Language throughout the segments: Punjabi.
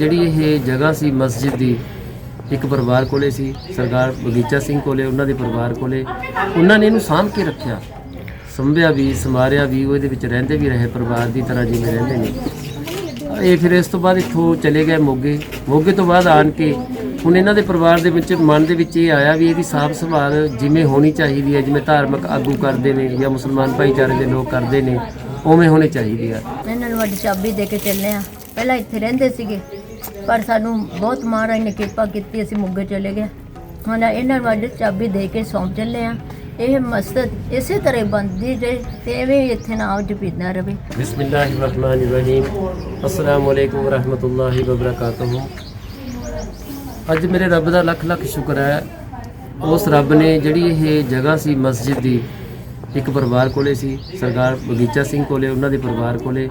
ਜਿਹੜੀ ਇਹ ਜਗ੍ਹਾ ਸੀ ਮਸਜਿਦ ਦੀ, ਇੱਕ ਪਰਿਵਾਰ ਕੋਲੇ ਸੀ, ਸਰਦਾਰ ਬਗੀਚਾ ਸਿੰਘ ਕੋਲੇ, ਉਹਨਾਂ ਦੇ ਪਰਿਵਾਰ ਕੋਲੇ, ਉਹਨਾਂ ਨੇ ਇਹਨੂੰ ਸਾਂਭ ਕੇ ਰੱਖਿਆ। ਸੰਭਿਆ ਵੀ ਸਮਾਰਿਆ ਵੀ ਉਹਦੇ ਵਿੱਚ ਰਹਿੰਦੇ ਵੀ ਰਹੇ, ਪਰਿਵਾਰ ਦੀ ਤਰ੍ਹਾਂ ਜਿਵੇਂ ਰਹਿੰਦੇ ਨੇ। ਇਹ ਫਿਰ ਇਸ ਤੋਂ ਬਾਅਦ ਇੱਥੋਂ ਚਲੇ ਗਏ ਮੋਗੇ। ਮੋਗੇ ਤੋਂ ਬਾਅਦ ਆਣ ਕੇ ਹੁਣ ਇਹਨਾਂ ਦੇ ਪਰਿਵਾਰ ਦੇ ਵਿੱਚ, ਮਨ ਦੇ ਵਿੱਚ ਇਹ ਆਇਆ ਵੀ ਇਹਦੀ ਸਾਫ਼ ਸੰਭਾਲ ਜਿਵੇਂ ਹੋਣੀ ਚਾਹੀਦੀ ਹੈ, ਜਿਵੇਂ ਧਾਰਮਿਕ ਆਗੂ ਕਰਦੇ ਨੇ ਜਾਂ ਮੁਸਲਮਾਨ ਭਾਈਚਾਰੇ ਦੇ ਲੋਕ ਕਰਦੇ ਨੇ, ਉਵੇਂ ਹੋਣੀ ਚਾਹੀਦੀ ਆ। ਇਹਨਾਂ ਨੂੰ ਵੱਡੀ ਚਾਬੀ ਦੇ ਕੇ ਚੱਲੇ ਆ ਪਹਿਲਾਂ ਇੱਥੇ ਰਹਿੰਦੇ ਸੀਗੇ। ਪਰ ਸਾਨੂੰ ਬਹੁਤ ਮਹਾਰਾਜ ਨੇ ਕਿਰਪਾ ਕੀਤੀ, ਅਸੀਂ ਮੁੱਗੇ ਚਲੇ ਗਏ। ਹੁਣ ਇਹਨਾਂ ਨੂੰ ਵੱਡੀ ਚਾਬੀ ਦੇ ਕੇ ਸੌਂਪ ਚੱਲੇ ਆ। ਇਹ ਮਸਜਿਦ ਇਸੇ ਤਰ੍ਹਾਂ ਹੀ ਜੇ ਤੇ ਇੱਥੇ ਨਾ ਜਪੀਦਾ ਰਵੇ। ਬਿਸਮਿਲ੍ਲਾਹਿਰਰਹਿਮਾਨਿਰਰਹੀਮ। ਅਸਲਾਮੁ ਅਲੈਕੁਮ ਵਰਹਿਮਤੁல்லாਹਿ ਵਬਰਕਾਤੁਹੂ। ਅੱਜ ਮੇਰੇ ਰੱਬ ਦਾ ਲੱਖ ਲੱਖ ਸ਼ੁਕਰ ਹੈ। ਉਸ ਰੱਬ ਨੇ ਜਿਹੜੀ ਇਹ ਜਗ੍ਹਾ ਸੀ, ਮਸਜਿਦ ਦੀ, ਇੱਕ ਪਰਿਵਾਰ ਕੋਲੇ ਸੀ, ਸਰਦਾਰ ਬਗੀਚਾ ਸਿੰਘ ਕੋਲੇ, ਉਹਨਾਂ ਦੇ ਪਰਿਵਾਰ ਕੋਲੇ।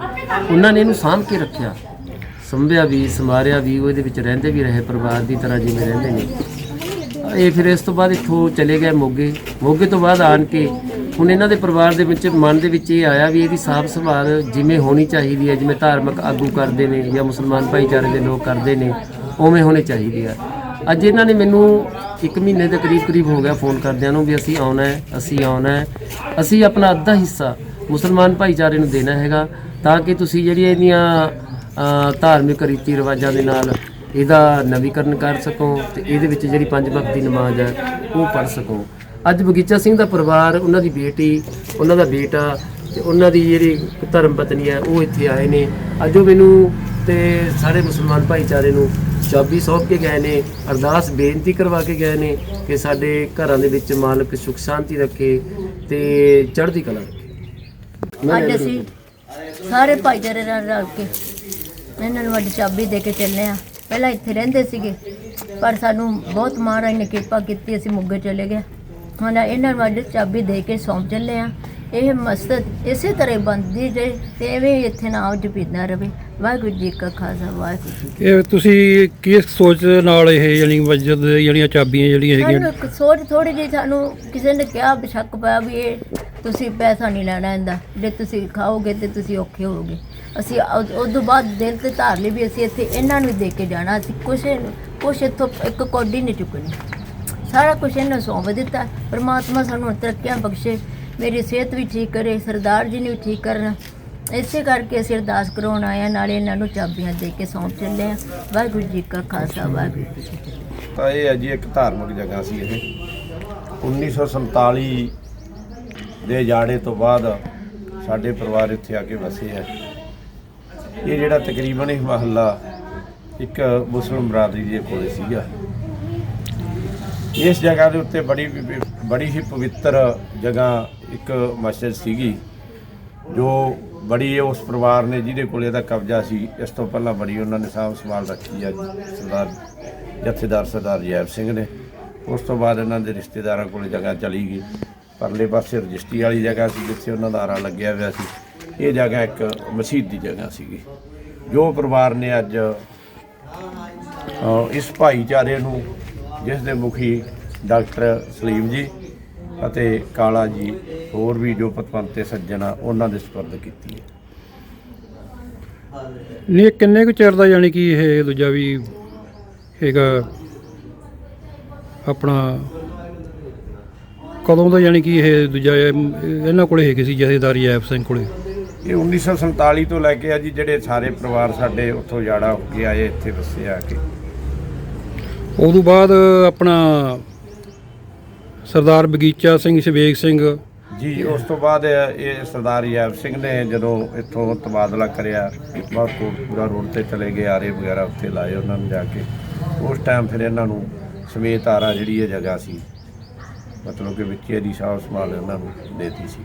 ਉਹਨਾਂ ਨੇ ਇਹਨੂੰ ਸਾਂਭ ਕੇ ਰੱਖਿਆ। ਸੰਭਿਆ ਵੀ ਸਮਾਰਿਆ ਵੀ ਉਹਦੇ ਵਿੱਚ ਰਹਿੰਦੇ ਵੀ ਰਹੇ, ਪਰਿਵਾਰ ਦੀ ਤਰ੍ਹਾਂ ਜਿਵੇਂ ਰਹਿੰਦੇ ਨੇ। ਇਹ ਫਿਰ ਇਸ ਤੋਂ ਬਾਅਦ ਇੱਥੋਂ ਚਲੇ ਗਏ ਮੋਗੇ। ਮੋਗੇ ਤੋਂ ਬਾਅਦ ਆਣ ਕੇ ਹੁਣ ਇਹਨਾਂ ਦੇ ਪਰਿਵਾਰ ਦੇ ਵਿੱਚ, ਮਨ ਦੇ ਵਿੱਚ ਇਹ ਆਇਆ ਵੀ ਇਹਦੀ ਸਾਫ਼ ਸੰਭਾਲ ਜਿਵੇਂ ਹੋਣੀ ਚਾਹੀਦੀ ਹੈ, ਜਿਵੇਂ ਧਾਰਮਿਕ ਆਗੂ ਕਰਦੇ ਨੇ ਜਾਂ ਮੁਸਲਮਾਨ ਭਾਈਚਾਰੇ ਦੇ ਲੋਕ ਕਰਦੇ ਨੇ, ਉਵੇਂ ਹੋਣੀ ਚਾਹੀਦੀ ਆ। ਅੱਜ ਇਹਨਾਂ ਨੇ ਮੈਨੂੰ ਇੱਕ ਮਹੀਨੇ ਦੇ ਕਰੀਬ ਕਰੀਬ ਹੋ ਗਿਆ ਫੋਨ ਕਰਦਿਆਂ ਨੂੰ ਵੀ ਅਸੀਂ ਆਉਣਾ ਹੈ, ਅਸੀਂ ਆਉਣਾ ਹੈ, ਅਸੀਂ ਆਪਣਾ ਅੱਧਾ ਹਿੱਸਾ ਮੁਸਲਮਾਨ ਭਾਈਚਾਰੇ ਨੂੰ ਦੇਣਾ ਹੈਗਾ, ਤਾਂ ਕਿ ਤੁਸੀਂ ਜਿਹੜੀ ਇਹਦੀਆਂ ਧਾਰਮਿਕ ਰੀਤੀ ਰਿਵਾਜਾਂ ਦੇ ਨਾਲ ਇਹਦਾ ਨਵੀਕਰਨ ਕਰ ਸਕੋ ਤੇ ਇਹਦੇ ਵਿੱਚ ਜਿਹੜੀ ਪੰਜ ਵਕਤ ਦੀ ਨਮਾਜ਼ ਹੈ, ਉਹ ਪੜ੍ਹ ਸਕੋ। ਅੱਜ ਬਗੀਚਾ ਸਿੰਘ ਦਾ ਪਰਿਵਾਰ, ਉਹਨਾਂ ਦੀ ਬੇਟੀ, ਉਹਨਾਂ ਦਾ ਬੇਟਾ ਤੇ ਉਹਨਾਂ ਦੀ ਜਿਹੜੀ ਧਰਮ ਪਤਨੀ ਹੈ, ਉਹ ਇੱਥੇ ਆਏ ਨੇ। ਅੱਜ ਉਹ ਮੈਨੂੰ ਤੇ ਸਾਰੇ ਮੁਸਲਮਾਨ ਭਾਈਚਾਰੇ ਨੂੰ ਚਾਬੀ ਸੌਂਪ ਕੇ ਗਏ ਨੇ, ਅਰਦਾਸ ਬੇਨਤੀ ਕਰਵਾ ਕੇ ਗਏ ਨੇ ਕਿ ਸਾਡੇ ਘਰਾਂ ਦੇ ਵਿੱਚ ਮਾਲਕ ਸੁਖ ਸ਼ਾਂਤੀ ਰੱਖੇ ਤੇ ਚੜ੍ਹਦੀ ਕਲਾ ਰੱਖੇ। ਅੱਜ ਅਸੀਂ ਸਾਰੇ ਭਾਈਚਾਰੇ ਨਾਲ ਰਲ ਕੇ ਇਹਨਾਂ ਨੂੰ ਵੱਡੀ ਚਾਬੀ ਦੇ ਕੇ ਚੱਲੇ ਆ ਪਹਿਲਾਂ ਇੱਥੇ ਰਹਿੰਦੇ ਸੀਗੇ ਪਰ ਸਾਨੂੰ ਬਹੁਤ ਮਹਾਰਾਜ ਨੇ ਕਿਰਪਾ ਕੀਤੀ ਅਸੀਂ ਮੁੱਗੇ ਚਲੇ ਗਏ। ਹੁਣ ਇਹਨਾਂ ਨੂੰ ਵੱਡੀ ਚਾਬੀ ਦੇ ਕੇ ਸੌਂਪ ਚੱਲੇ ਆ ਇਹ ਮਸਜਿਦ ਇਸੇ ਤਰ੍ਹਾਂ ਹੀ ਬਣਦੀ ਜੇ ਤੇ ਐਵੇਂ ਹੀ ਇੱਥੇ ਨਾ ਆਉ ਜਪੀਦਾ ਰਵੇ। ਵਾਹਿਗੁਰੂ ਜੀ ਕਾ ਖਾਲਸਾ ਵਾਹਿਗੁਰੂ ਜੀ ਕੀ ਇਹ ਤੁਸੀਂ ਕਿਸ ਸੋਚ ਨਾਲ ਇਹ ਯਾਨੀ ਮਸਜਿਦ ਜਿਹੜੀਆਂ ਚਾਬੀਆਂ ਜਿਹੜੀਆਂ। ਹੈਗੀਆਂ? ਸਾਨੂੰ ਸੋਚ ਥੋੜੀ ਜਿਹੀ ਸਾਨੂੰ ਕਿਸੇ ਨੇ ਕਿਹਾ ਬਿਸ਼ੱਕ ਪਿਆ ਵੀ ਇਹ ਤੁਸੀਂ ਪੈਸਾ ਨਹੀਂ ਲੈਣਾ ਇਹਦਾ। ਜੇ ਤੁਸੀਂ ਖਾਓਗੇ ਤੇ ਤੁਸੀਂ ਔਖੇ ਹੋਵੋਗੇ। ਅਸੀਂ ਉਸ ਤੋਂ ਬਾਅਦ ਦਿਲ ਤੇ ਧਾਰ ਲਈ ਵੀ ਅਸੀਂ ਇੱਥੇ ਇਹਨਾਂ ਨੂੰ ਦੇ ਕੇ ਜਾਣਾ, ਅਸੀਂ ਕੁਛ ਕੁਛ ਇੱਥੋਂ ਇੱਕ ਕੋਡੀ ਨਹੀਂ ਚੁੱਕਣੀ। ਸਾਰਾ ਕੁਛ ਇਹਨਾਂ ਸੌਂਪ ਦਿੱਤਾ। ਪਰਮਾਤਮਾ ਸਾਨੂੰ ਤਰੱਕੀਆਂ ਬਖਸ਼ੇ। ਮੇਰੀ ਸਿਹਤ ਵੀ ਠੀਕ ਕਰੇ, ਸਰਦਾਰ ਜੀ ਨੂੰ ਵੀ ਠੀਕ ਕਰਨ। ਇਸੇ ਕਰਕੇ ਅਸੀਂ ਅਰਦਾਸ ਕਰਾਉਣ ਆਏ ਹਾਂ, ਨਾਲੇ ਇਹਨਾਂ ਨੂੰ ਚਾਬੀਆਂ ਦੇ ਕੇ ਸੌਂਪ ਚੱਲੇ ਆ ਵਾਹਿਗੁਰੂ ਜੀ ਕਾ ਖਾਲਸਾ, ਵਾਹਿਗੁਰੂ ਜੀ ਕੀ ਫਤਿਹ। ਤਾਂ ਇਹ ਹੈ ਜੀ ਇੱਕ ਧਾਰਮਿਕ ਜਗ੍ਹਾ ਸੀ ਇਹ। 1947 ਦੇ ਜਾੜੇ ਤੋਂ ਬਾਅਦ ਸਾਡੇ ਪਰਿਵਾਰ ਇੱਥੇ ਆ ਕੇ ਵਸੇ ਹੈ। ਇਹ ਜਿਹੜਾ ਤਕਰੀਬਨ ਇਹ ਮਹੱਲਾ ਇੱਕ ਮੁਸਲਮ ਬਰਾਦਰੀ ਦੇ ਕੋਲੇ ਸੀਗਾ। ਇਸ ਜਗ੍ਹਾ ਦੇ ਉੱਤੇ ਬੜੀ ਬੜੀ ਹੀ ਪਵਿੱਤਰ ਜਗ੍ਹਾ ਇੱਕ ਮਸਜਿਦ ਸੀਗੀ, ਜੋ ਬੜੀ ਉਸ ਪਰਿਵਾਰ ਨੇ ਜਿਹਦੇ ਕੋਲ ਇਹਦਾ ਕਬਜ਼ਾ ਸੀ, ਇਸ ਤੋਂ ਪਹਿਲਾਂ ਬੜੀ ਉਹਨਾਂ ਨੇ ਸਾਂਭ ਸੰਭਾਲ ਰੱਖੀ ਆ, ਸਰਦਾਰ, ਜਥੇਦਾਰ ਸਰਦਾਰ ਜੈਬ ਸਿੰਘ ਨੇ। ਉਸ ਤੋਂ ਬਾਅਦ ਇਹਨਾਂ ਦੇ ਰਿਸ਼ਤੇਦਾਰਾਂ ਕੋਲ ਜਗ੍ਹਾ ਚਲੀ ਗਈ। ਪਰਲੇ ਪਾਸੇ ਰਜਿਸਟਰੀ ਵਾਲੀ ਜਗ੍ਹਾ ਸੀ, ਜਿੱਥੇ ਉਹਨਾਂ ਦਾ ਆਰਾ ਲੱਗਿਆ ਹੋਇਆ ਸੀ। ਇਹ ਜਗ੍ਹਾ ਇੱਕ ਮਸਜਿਦ ਦੀ ਜਗ੍ਹਾ ਸੀਗੀ। ਜੋ ਪਰਿਵਾਰ ਨੇ ਅੱਜ ਇਸ ਭਾਈਚਾਰੇ ਨੂੰ, ਜਿਸ ਦੇ ਮੁਖੀ ਡਾਕਟਰ ਸਲੀਮ ਜੀ ਅਤੇ ਕਾਲਾ ਜੀ, ਹੋਰ ਵੀ ਜੋ ਪਤਵੰਤੇ ਸੱਜਣ ਆ, ਉਹਨਾਂ ਦੇ ਸਪਰਦ ਕੀਤੀ ਹੈ। ਨਹੀਂ, ਕਿੰਨੇ ਕੁ ਚਿਰ ਦਾ ਯਾਨੀ ਕਿ ਇਹ ਦੂਜਾ ਵੀ ਹੈਗਾ, ਆਪਣਾ ਕਦੋਂ ਦਾ ਯਾਨੀ ਕਿ ਇਹ ਦੂਜਾ ਇਹਨਾਂ ਕੋਲੇ ਹੈਗੇ ਸੀ ਜਥੇਦਾਰੀ ਐਪ ਸਿੰਘ ਕੋਲੇ? ਇਹ 1947 ਤੋਂ ਲੈ ਕੇ ਆ ਜੀ ਜਿਹੜੇ ਸਾਰੇ ਪਰਿਵਾਰ ਸਾਡੇ ਉੱਥੋਂ ਜਾੜਾ ਹੋ ਕੇ ਆਏ ਇੱਥੇ ਵਸੇ ਆ ਕੇ। ਉਦੋਂ ਬਾਅਦ ਆਪਣਾ ਸਰਦਾਰ ਬਗੀਚਾ ਸਿੰਘ ਸ਼ਵੇਕ ਸਿੰਘ। ਜੀ ਉਸ ਤੋਂ ਬਾਅਦ ਇਹ ਸਰਦਾਰ ਯਾਬ ਸਿੰਘ ਨੇ ਜਦੋਂ ਇੱਥੋਂ ਤਬਾਦਲਾ ਕਰਿਆ ਬਾਅਦ ਕੋਟਪੂਰਾ ਰੋਡ ਤੇ ਚਲੇ ਗਏ ਆਰੇ ਵਗੈਰਾ ਉੱਥੇ ਲਾਏ ਉਹਨਾਂ ਨੂੰ ਜਾ ਕੇ। ਉਸ ਟਾਈਮ ਫਿਰ ਇਹਨਾਂ ਨੂੰ ਸਮੇਤ ਆਰਾ ਜਿਹੜੀ ਇਹ ਜਗ੍ਹਾ ਸੀ ਮਤਲਬ ਕਿ ਵਿੱਚ ਇਹਦੀ ਸਾਂਭ ਸੰਭਾਲ ਇਹਨਾਂ ਨੂੰ ਦੇਤੀ ਸੀ।